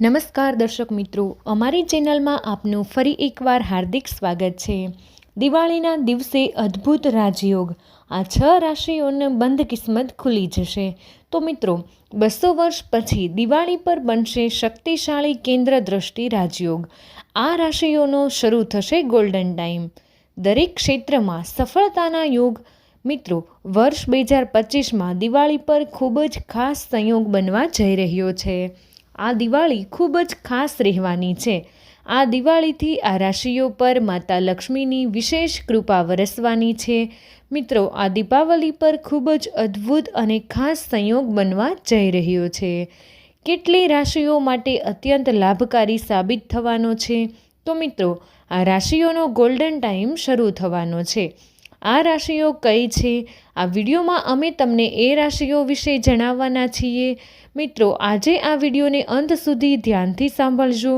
નમસ્કાર દર્શક મિત્રો, અમારી ચેનલમાં આપનું ફરી એકવાર હાર્દિક સ્વાગત છે. દિવાળીના દિવસે અદ્ભુત રાજયોગ, આ છ રાશિઓને બંધ કિસ્મત ખુલી જશે. તો મિત્રો, બસો વર્ષ પછી દિવાળી પર બનશે શક્તિશાળી કેન્દ્ર દ્રષ્ટિ રાજયોગ. આ રાશિઓનો શરૂ થશે ગોલ્ડન ટાઈમ દરેક ક્ષેત્રમાં સફળતાના યોગ. મિત્રો, વર્ષ બે હજાર પચીસમાં દિવાળી પર ખૂબ જ ખાસ સંયોગ બનવા જઈ રહ્યો છે. આ દિવાળી ખૂબ જ ખાસ રહેવાની છે. આ દિવાળીથી આ રાશિઓ પર માતા લક્ષ્મીની વિશેષ કૃપા વરસવાની છે. મિત્રો, આ દીપાવલી પર ખૂબ જ અદ્ભુત અને ખાસ સંયોગ બનવા જઈ રહ્યો છે. કેટલી રાશિઓ માટે અત્યંત લાભકારી સાબિત થવાનો છે? તો મિત્રો, આ રાશિઓનો ગોલ્ડન ટાઈમ શરૂ થવાનો છે. આ રાશિઓ કઈ છે? આ વિડીયોમાં અમે તમને એ રાશિઓ વિશે જણાવવાના છીએ. મિત્રો, આજે આ વિડીયોને અંત સુધી ધ્યાનથી સાંભળજો.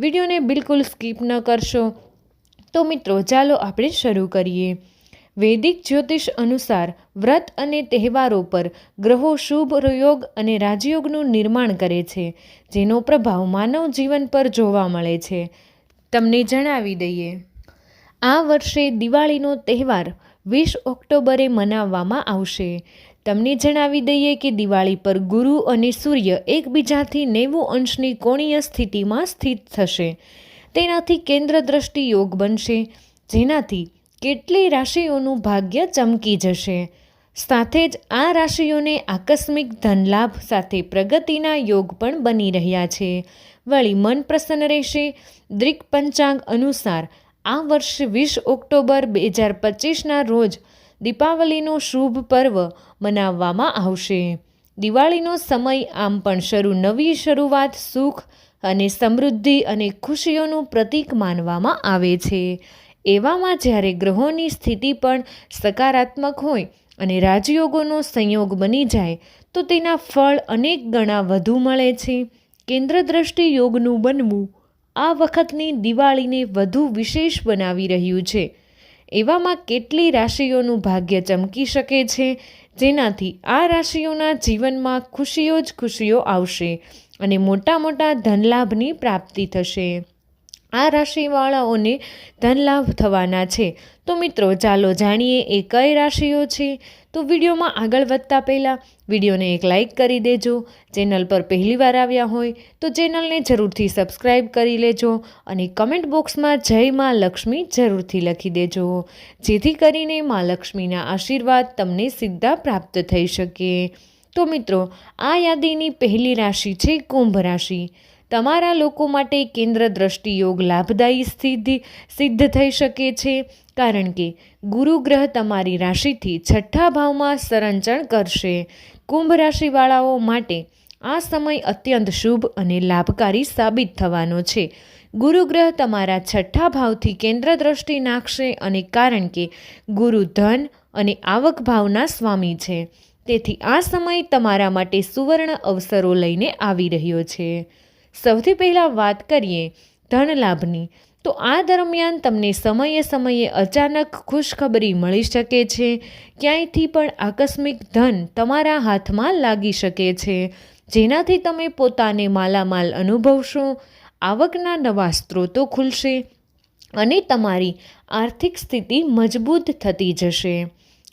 વિડીયોને બિલકુલ સ્કીપ ન કરશો. તો મિત્રો, ચાલો આપણે શરૂ કરીએ. વૈદિક જ્યોતિષ અનુસાર વ્રત અને તહેવારો પર ગ્રહો શુભ યોગ અને રાજયોગનું નિર્માણ કરે છે, જેનો પ્રભાવ માનવ જીવન પર જોવા મળે છે. તમને જણાવી દઈએ. આ વર્ષે દિવાળીનો તહેવાર વીસ ઓક્ટોબરે મનાવવામાં આવશે. તમને જણાવી દઈએ કે દિવાળી પર ગુરુ અને સૂર્ય એકબીજાથી નેવું અંશની કોણીય સ્થિતિમાં સ્થિત થશે. તેનાથી કેન્દ્ર દ્રષ્ટિ યોગ બનશે, જેનાથી કેટલી રાશિઓનું ભાગ્ય ચમકી જશે. સાથે જ આ રાશિઓને આકસ્મિક ધનલાભ સાથે પ્રગતિના યોગ પણ બની રહ્યા છે. વળી મન પ્રસન્ન રહેશે. દ્રિક પંચાંગ અનુસાર આ વર્ષે વીસ ઓક્ટોબર બે હજાર પચીસના રોજ દીપાવલીનો શુભ પર્વ મનાવવામાં આવશે. દિવાળીનો સમય આમ પણ શરૂ નવી શરૂઆત, સુખ અને સમૃદ્ધિ અને ખુશીઓનું પ્રતીક માનવામાં આવે છે. એવામાં જ્યારે ગ્રહોની સ્થિતિ પણ સકારાત્મક હોય અને રાજયોગોનો સંયોગ બની જાય, તો તેના ફળ અનેક ગણા વધુ મળે છે. કેન્દ્ર દ્રષ્ટિ યોગનું બનવું આ વખતની દિવાળીને વધુ વિશેષ બનાવી રહ્યું છે. એવામાં કેટલી રાશિઓનું ભાગ્ય ચમકી શકે છે? જેનાથી આ રાશિઓના જીવનમાં ખુશીઓ જ ખુશીઓ આવશે અને મોટા મોટા ધનલાભની પ્રાપ્તિ થશે. આ રાશિવાળાઓને ધનલાભ થવાના છે. તો મિત્રો, ચાલો જાણીએ એ કઈ રાશિઓ છે. તો વિડીયોમાં આગળ વધતા પહેલાં વિડીયોને એક લાઇક કરી દેજો. ચેનલ પર પહેલીવાર આવ્યા હોય તો ચેનલને જરૂરથી સબસ્ક્રાઈબ કરી લેજો અને કમેન્ટ બોક્સમાં જય માં લક્ષ્મી જરૂરથી લખી દેજો. જેથી કરીને માં લક્ષ્મીના આશીર્વાદ તમને સીધા પ્રાપ્ત થઈ શકે. તો મિત્રો, આ યાદીની પહેલી રાશિ છે કુંભ રાશિ. તમારા લોકો માટે કેન્દ્ર દ્રષ્ટિ યોગ લાભદાયી સ્થિતિ સિદ્ધ થઈ શકે છે, કારણ કે ગુરુ ગ્રહ તમારી રાશિથી છઠ્ઠા ભાવમાં સંરચણ કરશે. કુંભ રાશિવાળાઓ માટે આ સમય અત્યંત શુભ અને લાભકારી સાબિત થવાનો છે. ગુરુ ગ્રહ તમારા છઠ્ઠા ભાવથી કેન્દ્ર દ્રષ્ટિ નાખશે અને કારણ કે ગુરુ ધન અને આવક ભાવના સ્વામી છે. તેથી આ સમય તમારા માટે સુવર્ણ અવસરો લઈને આવી રહ્યો છે. સૌથી પહેલાં વાત કરીએ ધન લાભની તો આ દરમિયાન તમને સમયે સમયે અચાનક ખુશખબરી મળી શકે છે. ક્યાંયથી પણ આકસ્મિક ધન તમારા હાથમાં લાગી શકે છે. જેનાથી તમે પોતાને માલામાલ અનુભવશો, આવકના નવા સ્ત્રોતો ખુલશે અને તમારી આર્થિક સ્થિતિ મજબૂત થતી જશે.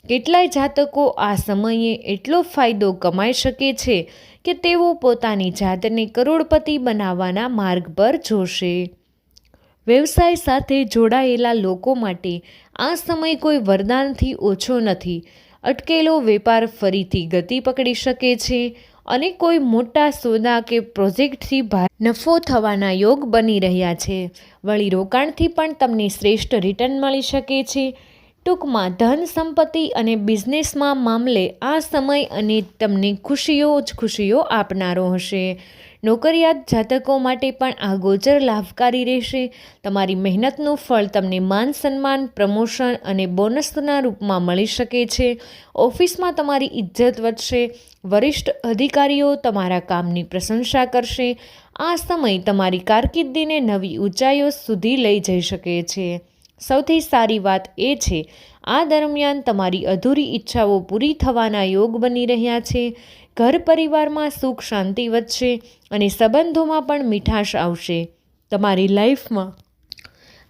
કેટલાય જાતકો આ સમયે એટલો ફાયદો કમાઈ શકે છે કે તેઓ પોતાની જાતને કરોડપતિ બનાવવાના માર્ગ પર જોશે. વ્યવસાય સાથે જોડાયેલા લોકો માટે આ સમય કોઈ વરદાનથી ઓછો નથી. અટકેલો વેપાર ફરીથી ગતિ પકડી શકે છે અને કોઈ મોટા સોદા કે પ્રોજેક્ટથી નફો થવાના યોગ બની રહ્યા છે. વળી રોકાણથી પણ તમને શ્રેષ્ઠ રિટર્ન મળી શકે છે. ટૂંકમાં ધન સંપત્તિ અને બિઝનેસમાં મામલે આ સમય અને તમને ખુશીઓ જ ખુશીઓ આપનારો હશે. નોકરિયાત જાતકો માટે પણ આ ગોચર લાભકારી રહેશે. તમારી મહેનતનું ફળ તમને માન સન્માન, પ્રમોશન અને બોનસના રૂપમાં મળી શકે છે. ઓફિસમાં તમારી ઇજ્જત વધશે. વરિષ્ઠ અધિકારીઓ તમારા કામની પ્રશંસા કરશે. આ સમય તમારી કારકિર્દીને નવી ઊંચાઈઓ સુધી લઈ જઈ શકે છે. સૌથી સારી વાત એ છે, આ દરમિયાન તમારી અધૂરી ઈચ્છાઓ પૂરી થવાના યોગ બની રહ્યા છે, ઘર પરિવારમાં સુખ શાંતિ વધશે અને સંબંધોમાં પણ મીઠાશ આવશે. તમારી લાઈફમાં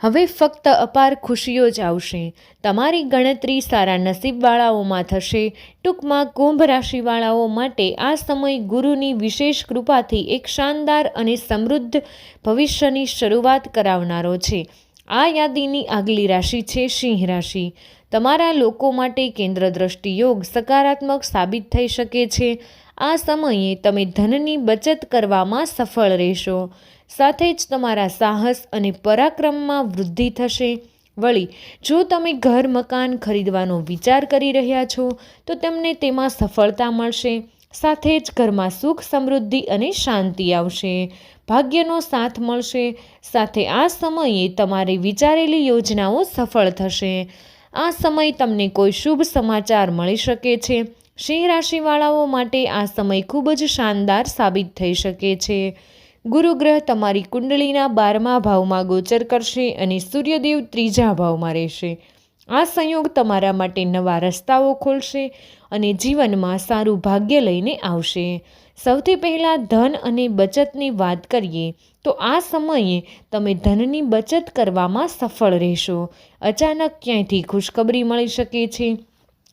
હવે ફક્ત અપાર ખુશીઓ જ આવશે. તમારી ગણતરી સારા નસીબવાળાઓમાં થશે. ટૂંકમાં કુંભ રાશિવાળાઓ માટે આ સમય ગુરુની વિશેષ કૃપાથી એક શાનદાર અને સમૃદ્ધ ભવિષ્યની શરૂઆત કરાવનારો છે. આ યાદીની આગલી રાશિ છે સિંહ રાશિ. તમારા લોકો માટે કેન્દ્ર દ્રષ્ટિ યોગ સકારાત્મક સાબિત થઈ શકે છે. આ સમયે તમે ધનની બચત કરવામાં સફળ રહેશો. સાથે જ તમારા સાહસ અને પરાક્રમમાં વૃદ્ધિ થશે. વળી, જો તમે ઘર મકાન ખરીદવાનો વિચાર કરી રહ્યા છો, તો તમને તેમાં સફળતા મળશે. સાથે જ ઘરમાં સુખ સમૃદ્ધિ અને શાંતિ આવશે. ભાગ્યનો સાથ મળશે. સાથે આ સમયે તમારી વિચારેલી યોજનાઓ સફળ થશે. આ સમય તમને કોઈ શુભ સમાચાર મળી શકે છે. સિંહ રાશિવાળાઓ માટે આ સમય ખૂબ જ શાનદાર સાબિત થઈ શકે છે. ગુરુગ્રહ તમારી કુંડળીના બારમા ભાવમાં ગોચર કરશે અને સૂર્યદેવ ત્રીજા ભાવમાં રહેશે. આ સંયોગ તમારા માટે નવા રસ્તાઓ ખોલશે અને જીવનમાં સારું ભાગ્ય લઈને આવશે. સૌથી પહેલાં ધન અને બચતની વાત કરીએ, તો આ સમયે તમે ધનની બચત કરવામાં સફળ રહેશો. અચાનક ક્યાંયથી ખુશખબરી મળી શકે છે?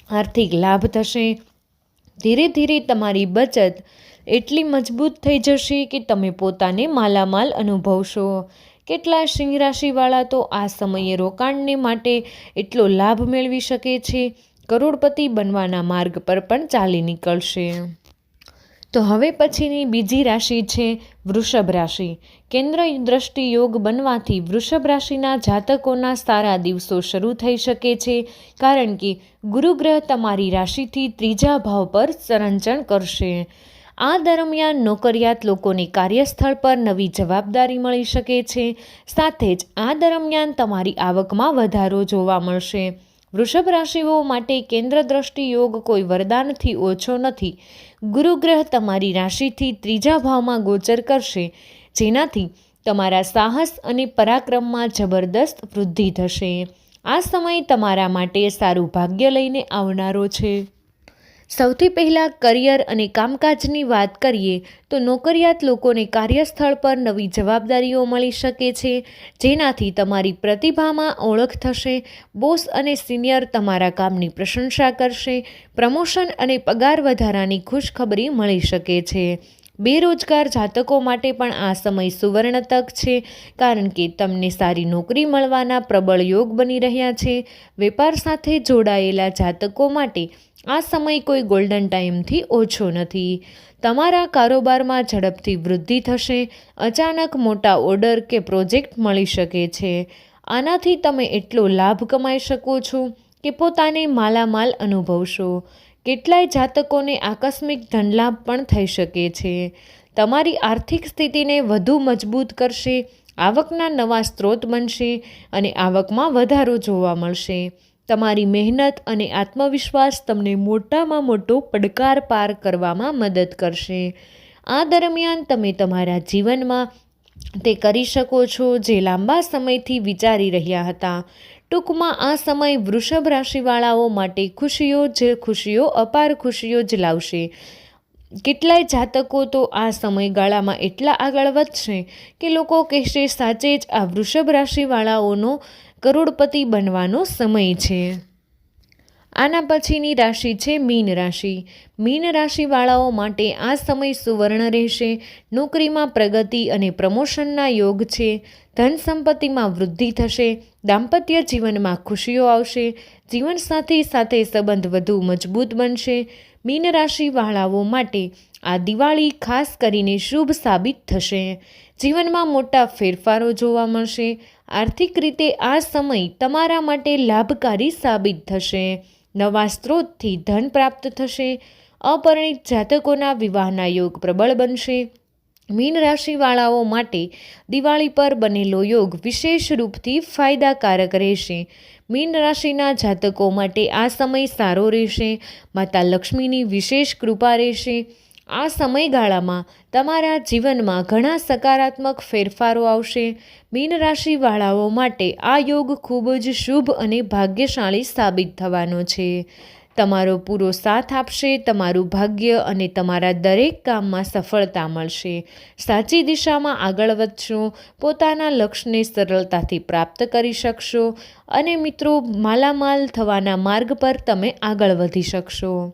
આર્થિક લાભ થશે? ધીરે ધીરે તમારી બચત એટલી મજબૂત થઈ જશે કે તમે પોતાને માલામાલ અનુભવશો. કેટલા સિંહ રાશિવાળા તો આ સમયે રોકાણને માટે એટલો લાભ મેળવી શકે છે? કરોડપતિ બનવાના માર્ગ પર પણ ચાલી નીકળશે. તો હવે પછીની બીજી રાશિ છે વૃષભ રાશિ. કેન્દ્ર દ્રષ્ટિ યોગ બનવાથી વૃષભ રાશિના જાતકોના સારા દિવસો શરૂ થઈ શકે છે, કારણ કે ગુરુગ્રહ તમારી રાશિથી ત્રીજા ભાવ પર સંરચણ કરશે. આ દરમિયાન નોકરિયાત લોકોને કાર્યસ્થળ પર નવી જવાબદારી મળી શકે છે. સાથે જ આ દરમિયાન તમારી આવકમાં વધારો જોવા મળશે. વૃષભ રાશિઓ માટે કેન્દ્ર દ્રષ્ટિ યોગ કોઈ વરદાનથી ઓછો નથી. ગુરુગ્રહ તમારી રાશિથી ત્રીજા ભાવમાં ગોચર કરશે, જેનાથી તમારા સાહસ અને પરાક્રમમાં જબરદસ્ત વૃદ્ધિ થશે. આ સમય તમારા માટે સારું ભાગ્ય લઈને આવનારો છે. સૌથી પહેલાં કરિયર અને કામકાજની વાત કરીએ, તો નોકરિયાત લોકોને કાર્યસ્થળ પર નવી જવાબદારીઓ મળી શકે છે, જેનાથી તમારી પ્રતિભામાં ઓળખ થશે, બોસ અને સિનિયર તમારા કામની પ્રશંસા કરશે, પ્રમોશન અને પગાર વધારાની ખુશખબરી મળી શકે છે. બેરોજગાર જાતકો માટે પણ આ સમય સુવર્ણ તક છે, કારણ કે તમને સારી નોકરી મળવાના પ્રબળ યોગ બની રહ્યા છે. વેપાર સાથે જોડાયેલા જાતકો માટે આ સમય કોઈ ગોલ્ડન ટાઈમથી ઓછો નથી. તમારા કારોબારમાં ઝડપથી વૃદ્ધિ થશે, અચાનક મોટા ઓર્ડર કે પ્રોજેક્ટ મળી શકે છે. આનાથી તમે એટલો લાભ કમાઈ શકો છો કે પોતાને માલામાલ અનુભવશો. કેટલાય જાતકોને આકસ્મિક ધનલાભ પણ થઈ શકે છે. તમારી આર્થિક સ્થિતિને વધુ મજબૂત કરશે, આવકના નવા સ્ત્રોત બનશે અને આવકમાં વધારો જોવા મળશે. તમારી મહેનત અને આત્મવિશ્વાસ તમને મોટામાં મોટો પડકાર પાર કરવામાં મદદ કરશે. આ દરમિયાન તમે તમારા જીવનમાં તે કરી શકો છો જે લાંબા સમયથી વિચારી રહ્યા હતા. ટૂંકમાં આ સમય વૃષભ રાશિવાળાઓ માટે ખુશીઓ જ ખુશીઓ, અપાર ખુશીઓ જ લાવશે. કેટલાય જાતકો તો આ સમયગાળામાં એટલા આગળ વધશે કે લોકો કહેશે, સાચે જ આ વૃષભ રાશિવાળાઓનો કરોડપતિ બનવાનો સમય છે. આના પછીની રાશિ છે મીન રાશિ. મીન રાશિવાળાઓ માટે આ સમય સુવર્ણ રહેશે. નોકરીમાં પ્રગતિ અને પ્રમોશનના યોગ છે. ધન સંપત્તિમાં વૃદ્ધિ થશે. દાંપત્ય જીવનમાં ખુશીઓ આવશે. જીવનસાથી સાથે સંબંધ વધુ મજબૂત બનશે. મીન રાશિવાળાઓ માટે આ દિવાળી ખાસ કરીને શુભ સાબિત થશે. જીવનમાં મોટા ફેરફારો જોવા મળશે. આર્થિક રીતે આ સમય તમારા માટે લાભકારી સાબિત થશે. નવા સ્ત્રોતથી ધન પ્રાપ્ત થશે. અપરિણિત જાતકોના વિવાહના યોગ પ્રબળ બનશે. મીન રાશિવાળાઓ માટે દિવાળી પર બનેલો યોગ વિશેષ રૂપથી ફાયદાકારક રહેશે. મીન રાશિના જાતકો માટે આ સમય સારો રહેશે. માતા લક્ષ્મીની વિશેષ કૃપા રહેશે. આ સમયગાળામાં તમારા જીવનમાં ઘણા સકારાત્મક ફેરફારો આવશે. મીન રાશિવાળાઓ માટે આ યોગ ખૂબ જ શુભ અને ભાગ્યશાળી સાબિત થવાનો છે. તમારો પૂરો સાથ આપશે, તમારું ભાગ્ય અને તમારા દરેક કામમાં સફળતા મળશે. સાચી દિશામાં આગળ વધશો, પોતાના લક્ષ્યને સરળતાથી પ્રાપ્ત કરી શકશો અને મિત્રો, માલામાલ થવાના માર્ગ પર તમે આગળ વધી શકશો.